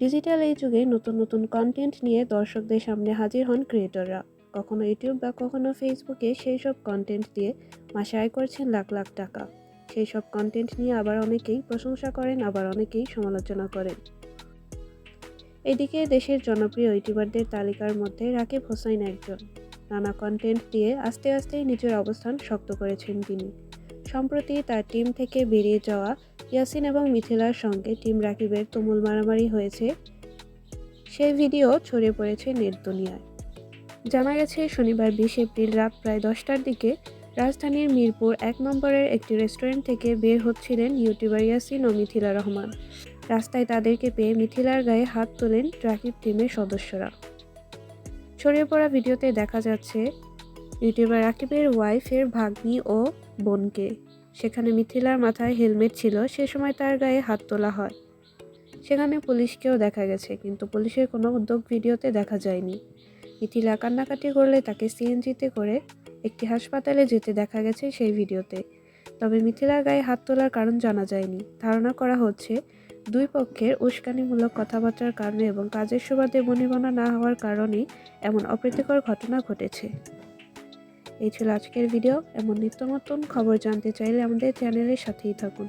Digital এই যুগে নতুন নতুন কন্টেন্ট নিয়ে দর্শকদের সামনে হাজির হন ক্রিয়েটররা কখনো ইউটিউব বা কখনো ফেসবুকে সেই সব কন্টেন্ট দিয়ে মাসে আয় করছেন লাখ লাখ টাকা। সেই সব কন্টেন্ট নিয়ে আবার অনেকেই প্রশংসা করেন, আবার অনেকেই সমালোচনা করেন। এদিকে দেশের জনপ্রিয় ইউটিউবারদের তালিকার মধ্যে রাকিব হোসাইন একজন। নানা কন্টেন্ট দিয়ে আস্তে আস্তেই নিজের অবস্থান শক্ত করেছেন তিনি। সম্প্রতি তার টিম থেকে বেরিয়ে যাওয়া ইয়াসিন এবং মিথিলার সঙ্গে টিম রাকিবের তুমুল মারামারি হয়েছে। সেই ভিডিও ছড়িয়ে পড়েছে নেট দুনিয়ায়। জানা গেছে, শনিবার বিশ এপ্রিল রাত প্রায় দশটার দিকে রাজধানীর মিরপুর এক নম্বরের একটি রেস্টুরেন্ট থেকে বের হচ্ছিলেন ইউটিউবার ইয়াসিন ও মিথিলা রহমান। রাস্তায় তাদেরকে পেয়ে মিথিলার গায়ে হাত তোলেন রাকিব টিমের সদস্যরা। ছড়িয়ে পড়া ভিডিওতে দেখা যাচ্ছে, ইউটিউবার রাকিবের ওয়াইফের ভাগ্নি ও বোনকে। সেখানে মিথিলার মাথায় হেলমেট ছিল, সে সময় তার গায়ে হাত তোলা হয়। সেখানে পুলিশকেও দেখা গেছে, কিন্তু পুলিশের কোনো উদ্যোগ ভিডিওতে দেখা যায়নি। মিথিলা কান্নাকাটি করলে তাকে সিএনজিতে করে একটি হাসপাতালে যেতে দেখা গেছে সেই ভিডিওতে। তবে মিথিলার গায়ে হাত তোলার কারণ জানা যায়নি। ধারণা করা হচ্ছে, দুই পক্ষের উস্কানিমূলক কথাবার্তার কারণে এবং কাজের সুবাদে বনিবনা না হওয়ার কারণেই এমন অপ্রীতিকর ঘটনা ঘটেছে। এই ছিল আজকের ভিডিও এবং নিত্য নতুন খবর জানতে চাইলে আমাদের চ্যানেলের সাথেই থাকুন।